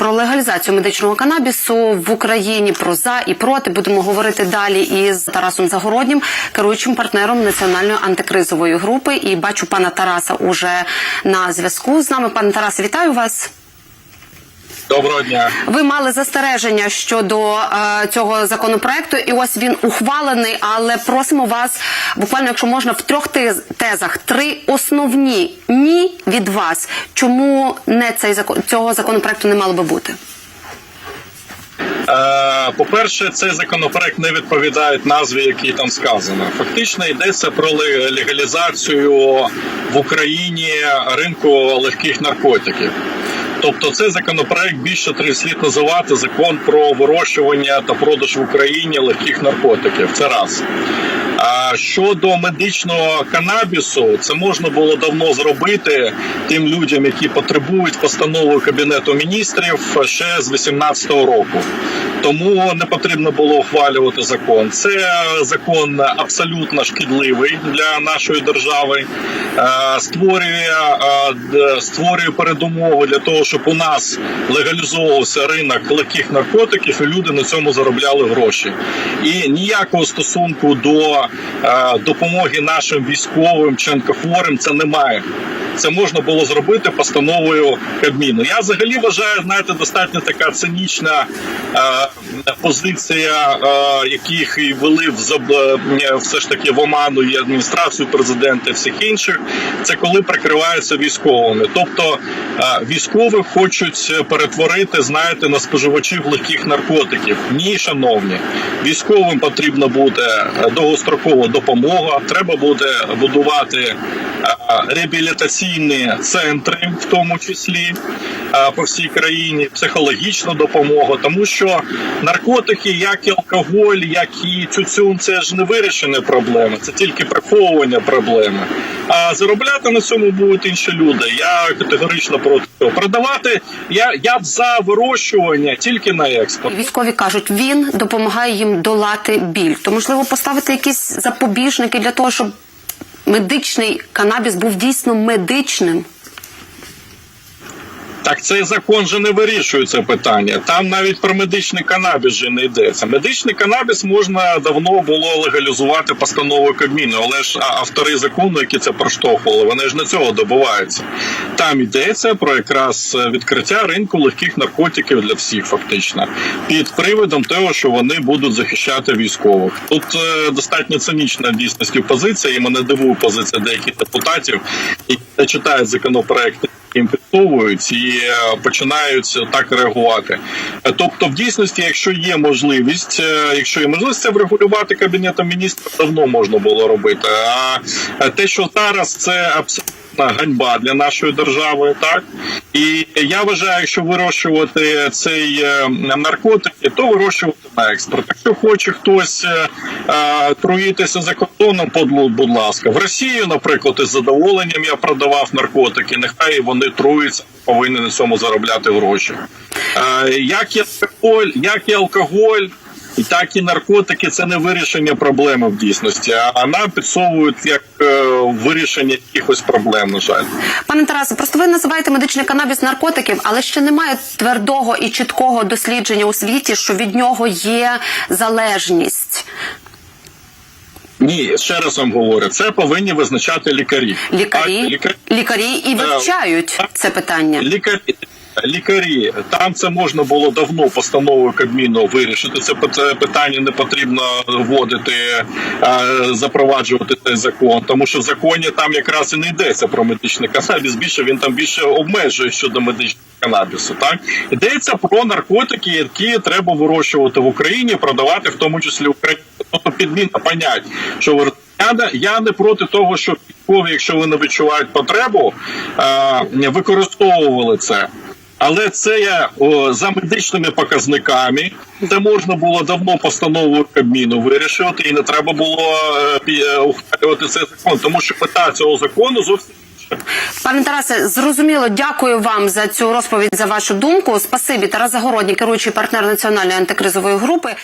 про легалізацію медичного канабісу в Україні, про за і проти. Будемо говорити далі із Тарасом Загороднім, керуючим партнером національної антикризової групи. І бачу пана Тараса уже на зв'язку з нами. Пане Тарасе, вітаю вас. Доброго дня. Ви мали застереження щодо е, цього законопроекту, і ось він ухвалений. Але просимо вас, буквально, якщо можна, в трьох тез- тезах три основні ні від вас. Чому не цей закон цього законопроекту не мало би бути? Е, По-перше, цей законопроект не відповідає назві, який там сказано. Фактично йдеться про ле- легалізацію в Україні ринку легких наркотиків. Тобто, цей законопроект більше три слід називати закон про вирощування та продаж в Україні легких наркотиків. Це раз. А щодо медичного канабісу, це можна було давно зробити тим людям, які потребують постанови кабінету міністрів ще з 2018 року. Тому не потрібно було ухвалювати закон. Це закон абсолютно шкідливий для нашої держави. Е, Створює, е, створює передумови для того, щоб у нас легалізовувався ринок легких наркотиків, і люди на цьому заробляли гроші. І ніякого стосунку до е, допомоги нашим військовим чи це немає. Це можна було зробити постановою Кабміну. Я взагалі вважаю, знаєте, достатньо така цинічна е, позиція, е, яких і вели в заб... е, все ж таки в оману і адміністрацію президента, і всіх інших. Це коли прикриваються військовими. Тобто е, військових хочуть перетворити, знаєте, на споживачів легких наркотиків. Ні, шановні, військовим потрібна буде е, довгострокова допомога. Треба буде будувати е, реабілітаційні центри, в тому числі е, по всій країні, психологічна допомога, тому що наркотики, як і алкоголь, як і тютюн, це ж не вирішені проблеми, це тільки приховування проблеми. А заробляти на цьому будуть інші люди. Я категорично проти цього. Продавати я, я б за вирощування тільки на експорт. Військові кажуть, він допомагає їм долати біль. То можливо поставити якісь запобіжники для того, щоб медичний канабіс був дійсно медичним. Так цей закон же не вирішує це питання. Там навіть про медичний канабіс же не йдеться. Медичний канабіс можна давно було легалізувати постановою Кабміну, але ж автори закону, які це проштовхували, вони ж на цього добиваються. Там йдеться про якраз е, відкриття ринку легких наркотиків для всіх, фактично, під приводом того, що вони будуть захищати військових. Тут е, достатньо цинічна дійсності позиція, і мене дивує позиція деяких депутатів, які не читають законопроекти їм і е, починають так реагувати. Е, Тобто, в дійсності, якщо є можливість, е, якщо є можливість це врегулювати кабінетом міністрів, давно можна було робити. А те, що зараз це абсолютно ганьба для нашої держави, так і я вважаю, якщо вирощувати цей е, наркотик, то вирощувати на експорт. Якщо хоче хтось е, е, труїтися за кордоном, будь ласка, в Росію, наприклад, із задоволенням я продавав наркотики. Нехай вони труються, повинні на цьому заробляти гроші. Е, як і алкоголь, як і алкоголь. І так і наркотики це не вирішення проблеми в дійсності, а нам підсовують як е, вирішення якихось проблем. На жаль, Пане Тарасе, просто ви називаєте медичний канабіс наркотиків, але ще немає твердого і чіткого дослідження у світі, що від нього є залежність. ні, ще раз вам говорю, це повинні визначати лікарі. Лікарі, Так, лікарі, лікарі і вивчають це питання. лікарі. Лікарі там це можна було давно постановою Кабміну вирішити. Це пит- питання не потрібно вводити, е, запроваджувати цей закон, тому що в законі там якраз і не йдеться про медичний канабіс. Більше він там більше обмежує щодо медичного канабісу. Так йдеться про наркотики, які треба вирощувати в Україні, продавати в тому числі в Україні. Тобто підміна понять, що ви я не, проти того, щоб військові, якщо вони відчувають потребу, е, використовували це. Але це я за медичними показниками. де можна було давно постанову Кабміну вирішувати, і не треба було е, е, ухвалювати цей закон, тому що мета цього закону зовсім. Пане Тарасе, зрозуміло, дякую вам за цю розповідь за вашу думку. Спасибі, Тарас Загородній, керуючий партнер національної антикризової групи.